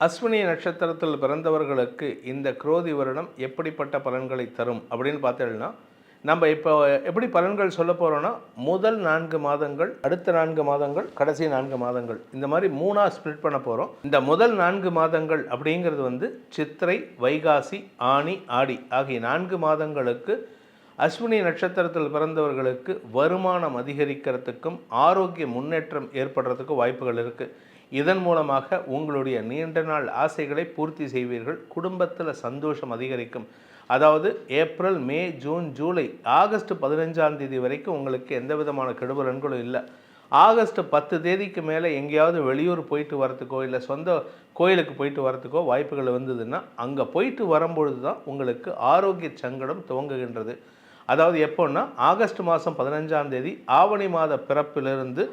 அஸ்வினி நட்சத்திரத்தில் பிறந்தவர்களுக்கு இந்த குரோதி வருடம் எப்படிப்பட்ட பலன்களை தரும் அப்படின்னு பார்த்தீங்கன்னா நம்ம இப்போ எப்படி பலன்கள் சொல்ல போகிறோன்னா முதல் நான்கு மாதங்கள் அடுத்த நான்கு மாதங்கள் கடைசி நான்கு மாதங்கள் இந்த மாதிரி மூணாக ஸ்ப்ளிட் பண்ண போகிறோம் இந்த முதல் நான்கு மாதங்கள் அப்படிங்கிறது வந்து சித்திரை வைகாசி ஆனி ஆடி ஆகிய நான்கு மாதங்களுக்கு அஸ்வினி நட்சத்திரத்தில் பிறந்தவர்களுக்கு வருமானம் அதிகரிக்கிறதுக்கும் ஆரோக்கிய முன்னேற்றம் ஏற்படுறதுக்கும் வாய்ப்புகள் இருக்குது இதன் மூலமாக உங்களுடைய நீண்ட நாள் ஆசைகளை பூர்த்தி செய்வீர்கள். குடும்பத்தில் சந்தோஷம் அதிகரிக்கும். அதாவது April May June July August பதினஞ்சாம் தேதி வரைக்கும் உங்களுக்கு எந்த விதமான கெடுபலன்களும் இல்லை. ஆகஸ்ட் பத்து தேதிக்கு மேலே எங்கேயாவது வெளியூர் போயிட்டு வரத்துக்கோ இல்லை சொந்த கோயிலுக்கு போயிட்டு வரத்துக்கோ வாய்ப்புகள் வந்ததுன்னா அங்கே போயிட்டு வரும்பொழுது தான் உங்களுக்கு ஆரோக்கிய சங்கடம் துவங்குகின்றது. அதாவது எப்போன்னா ஆகஸ்ட் மாதம் பதினஞ்சாம் தேதி ஆவணி மாத பிறப்பிலிருந்து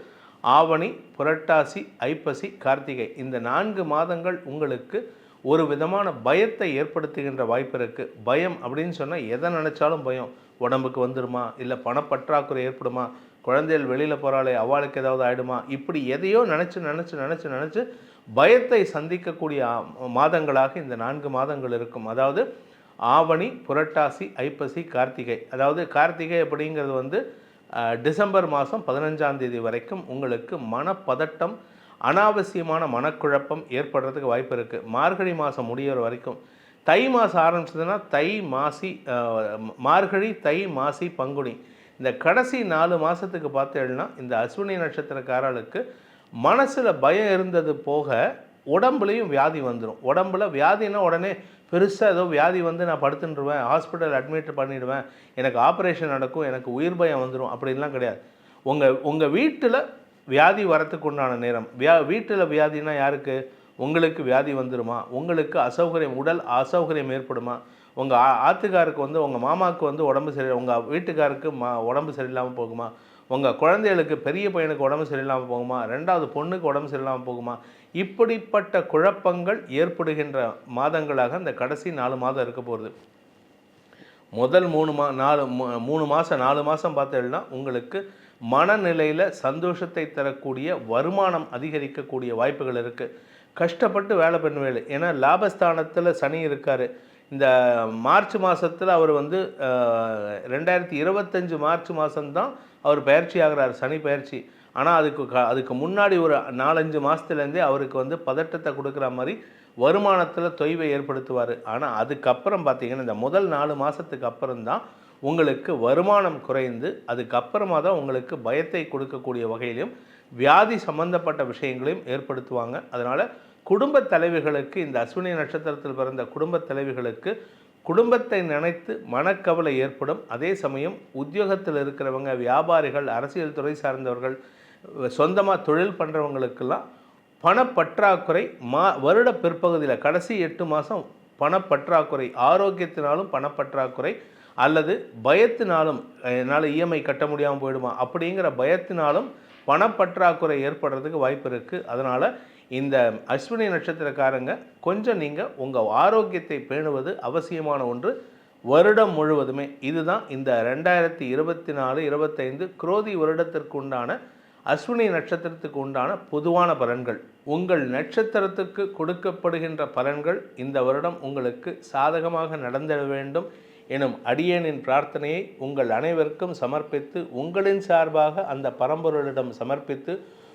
ஆவணி புரட்டாசி ஐப்பசி கார்த்திகை இந்த நான்கு மாதங்கள் உங்களுக்கு ஒரு விதமான பயத்தை ஏற்படுத்துகின்ற வாய்ப்பு இருக்குது பயம் அப்படின்னு சொன்னால் எதை நினச்சாலும் பயம். உடம்புக்கு வந்துடுமா இல்லை பணப்பற்றாக்குறை ஏற்படுமா? குழந்தைகள் வெளியில் போகிறாளே அவளுக்கு ஏதாவது ஆகிடுமா இப்படி எதையோ நினச்சி நினச்சி நினச்சி நினச்சி பயத்தை சந்திக்கக்கூடிய மாதங்களாக இந்த நான்கு மாதங்கள் இருக்கும். அதாவது ஆவணி புரட்டாசி ஐப்பசி கார்த்திகை. அதாவது கார்த்திகை அப்படிங்கிறது வந்து டிசம்பர் மாதம் பதினஞ்சாம் தேதி வரைக்கும் உங்களுக்கு மனப்பதட்டம் அனாவசியமான மனக்குழப்பம் ஏற்படுறதுக்கு வாய்ப்பு இருக்குது மார்கழி மாதம் முடியிற வரைக்கும். தை மாதம் ஆரம்பிச்சதுன்னா தை மாசி மார்கழி தை மாசி பங்குனி. இந்த கடைசி நாலு மாதத்துக்கு பார்த்தேன்னா இந்த அஸ்வினி நட்சத்திரக்காரர்களுக்கு மனசில் பயம் இருந்தது போக உடம்புலையும் வியாதி வந்துடும் உடம்புல வியாதினா உடனே பெருசாக ஏதோ வியாதி வந்து நான் படுத்துட்டுருவேன் ஹாஸ்பிட்டல் அட்மிட் பண்ணிவிடுவேன் எனக்கு ஆப்ரேஷன் நடக்கும் எனக்கு உயிர் பயம் வந்துடும் அப்படின்லாம் கிடையாது. உங்கள் உங்கள் வீட்டில் வியாதி வரத்துக்கு உண்டான நேரம் வியா வீட்டில் வியாதினா யாருக்கு? உங்களுக்கு வியாதி வந்துடுமா உங்களுக்கு அசௌகரியம் உடல் அசௌகரியம் ஏற்படுமா? உங்கள் ஆத்துக்காருக்கு வந்து உங்கள் மாமாவுக்கு வந்து உடம்பு சரி உங்கள் வீட்டுக்காருக்கு மா உடம்பு சரியில்லாமல் போகுமா? உங்கள் குழந்தைகளுக்கு பெரிய பையனுக்கு உடம்பு சரியில்லாமல் போகுமா? ரெண்டாவது பொண்ணுக்கு உடம்பு சரியில்லாமல் போகுமா? இப்படிப்பட்ட குழப்பங்கள் ஏற்படுகின்ற மாதங்களாக இந்த கடைசி நாலு மாதம் இருக்க போகிறது முதல் மூணு மா நாலு மூணு மாதம் நாலு மாதம் பார்த்தீங்கன்னா உங்களுக்கு மனநிலையில் சந்தோஷத்தை தரக்கூடிய வருமானம் அதிகரிக்கக்கூடிய வாய்ப்புகள் இருக்குது கஷ்டப்பட்டு வேலை பண்ணுவேன் ஏன்னா லாபஸ்தானத்தில் சனி இருக்கார். இந்த மார்ச் மாதத்தில் அவர் வந்து ரெண்டாயிரத்தி இருபத்தஞ்சு மார்ச் மாதம்தான் அவர் பயிற்சி ஆகிறார் சனி பயிற்சி. ஆனால் அதுக்கு க- அதுக்கு முன்னாடி ஒரு நாலஞ்சு மாதத்துலேருந்தே அவருக்கு வந்து பதட்டத்தை கொடுக்குற மாதிரி வருமானத்தில் தொய்வை ஏற்படுத்துவார். ஆனால் அதுக்கப்புறம் பார்த்தீங்கன்னா இந்த முதல் நாலு மாதத்துக்கு அப்புறம் தான் உங்களுக்கு வருமானம் குறைந்து அதுக்கப்புறமா தான் உங்களுக்கு பயத்தை கொடுக்கக்கூடிய வகையிலும் வியாதி சம்பந்தப்பட்ட விஷயங்களையும் ஏற்படுத்துவாங்க. அதனால் குடும்ப தலைவிகளுக்கு இந்த அஸ்வினி நட்சத்திரத்தில் பிறந்த குடும்பத் தலைவிகளுக்கு குடும்பத்தை நினைத்து மனக்கவலை ஏற்படும். அதே சமயம் உத்தியோகத்தில் இருக்கிறவங்க வியாபாரிகள் அரசியல் துறை சார்ந்தவர்கள் சொந்தமாக தொழில் பண்ணுறவங்களுக்கெல்லாம் பணப்பற்றாக்குறை மா வருட பிற்பகுதியில் கடைசி எட்டு மாதம் பணப்பற்றாக்குறை ஆரோக்கியத்தினாலும் பணப்பற்றாக்குறை அல்லது பயத்தினாலும் என்னால் இஎம்ஐ கட்ட முடியாமல் போயிடுமா அப்படிங்கிற பயத்தினாலும் பணப்பற்றாக்குறை ஏற்படுறதுக்கு வாய்ப்பு இருக்குது அதனால் இந்த அஸ்வினி நட்சத்திரக்காரங்க கொஞ்சம் நீங்கள் உங்கள் ஆரோக்கியத்தை பேணுவது அவசியமான ஒன்று. வருடம் முழுவதுமே இதுதான் இந்த ரெண்டாயிரத்தி இருபத்தி நாலு இருபத்தைந்து குரோதி வருடத்திற்கு உண்டான அஸ்வினி நட்சத்திரத்துக்கு உண்டான பொதுவான பலன்கள். உங்கள் நட்சத்திரத்துக்கு கொடுக்கப்படுகின்ற பலன்கள் இந்த வருடம் உங்களுக்கு சாதகமாக நடந்திட வேண்டும் எனும் அடியேனின் பிரார்த்தனையை உங்கள் அனைவருக்கும் சமர்ப்பித்து உங்களின் சார்பாக அந்த பரம்பொருளிடம் சமர்ப்பித்து